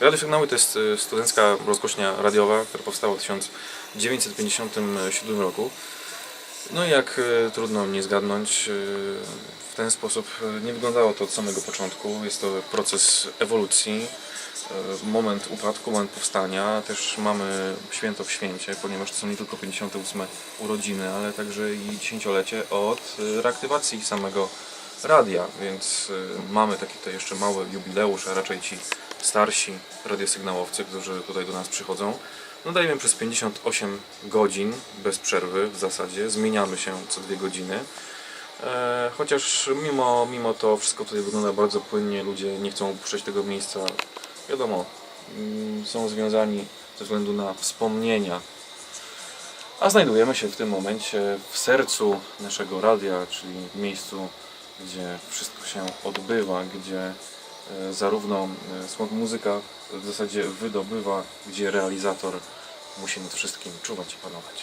Radio Sygnały to jest y, studencka rozgłośnia radiowa, która powstała w 1957 roku. No i jak y, trudno nie zgadnąć, y, w ten sposób nie wyglądało to od samego początku. Jest to proces ewolucji, moment upadku, moment powstania. Też mamy święto w święcie, ponieważ to są nie tylko 58 urodziny, ale także i dziesięciolecie od reaktywacji samego radia, więc y, mamy taki tutaj jeszcze mały jubileusz, a raczej ci starsi radiosygnałowcy, którzy tutaj do nas przychodzą. Nadajemy przez 58 godzin bez przerwy w zasadzie, zmieniamy się co dwie godziny. E, chociaż mimo, mimo to wszystko tutaj wygląda bardzo płynnie, ludzie nie chcą opuszczać tego miejsca. Wiadomo, mm, są związani ze względu na wspomnienia. A znajdujemy się w tym momencie w sercu naszego radia, czyli w miejscu, gdzie wszystko się odbywa, gdzie e, zarówno e, smog muzyka w zasadzie wydobywa, gdzie realizator musi nad wszystkim czuwać i panować.